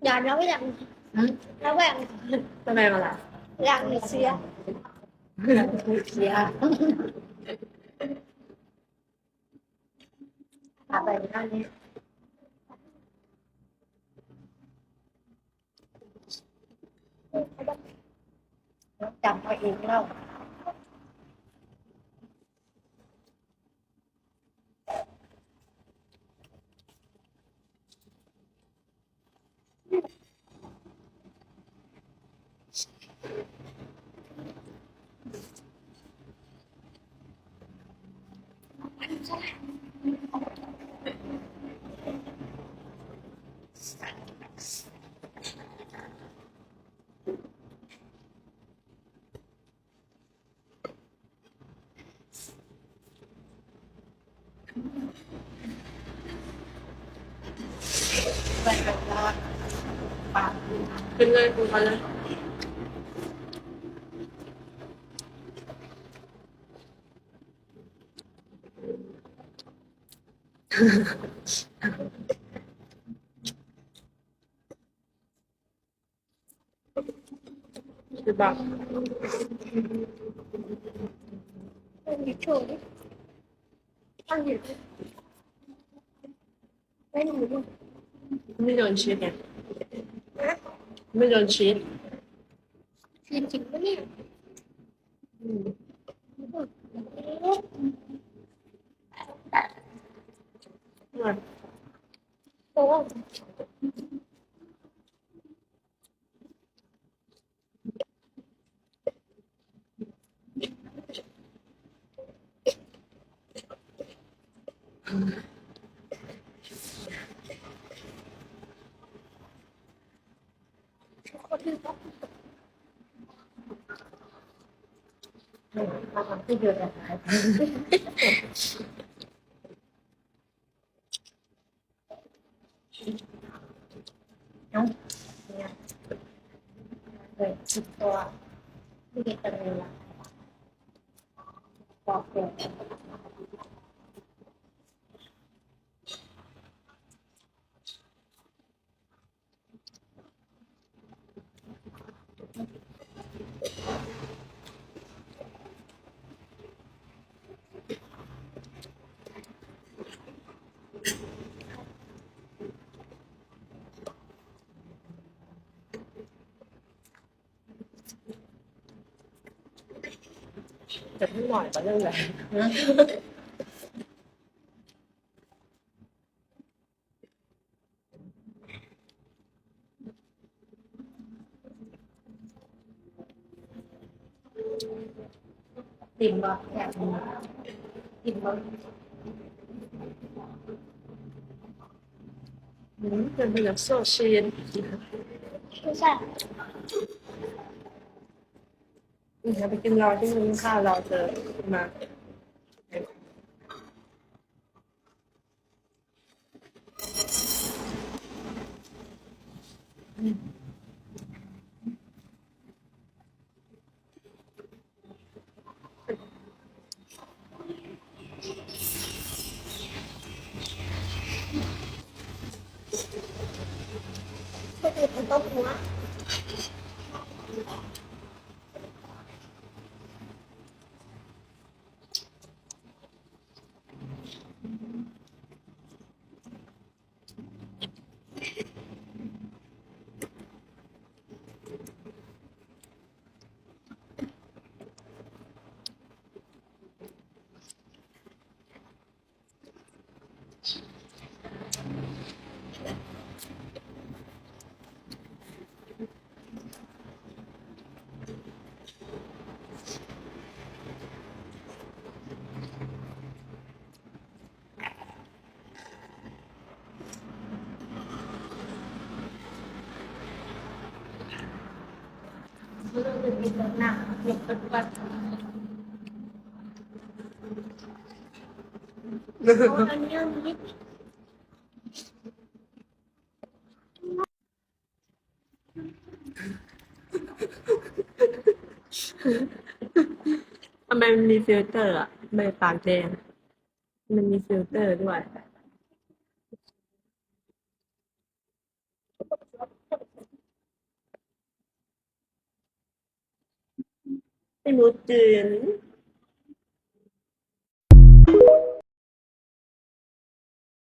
Giờ nó mới làm อืม nó mới làm ทำไมมาล่ะ làm người xưa เสียพาไปด้านนี้จำเอ ขึ้นเลยคุณกันเลย 대박. 미쳐오네. 아니. 아니, 뭐야. 밀리언 치네. 밀리언 치. 지금 뭐냐? 응. 我忘。这好听吗？嗯， เรเนาะเนี่ยเลยสิบตัวที่เด็กกันเลยละบอกเด็ก แต่ไม่หน่อยก็เรื่องแหละนะติ่มบ่แอบติ่มบ่อืมเป็นเหมือนโซชีน ไม่ใช่ อืม เอาไปกินรอที่มึงข้าวรอเจอมาอืมไม่ใช่คนต้มหัวเรื่องจะมีหนักเด็กปัจจุบัน อันนี้นิด ทำไมมันมีฟิลเตอร์อะไม่ปากแดง มันมีฟิลเตอร์ด้วย 못든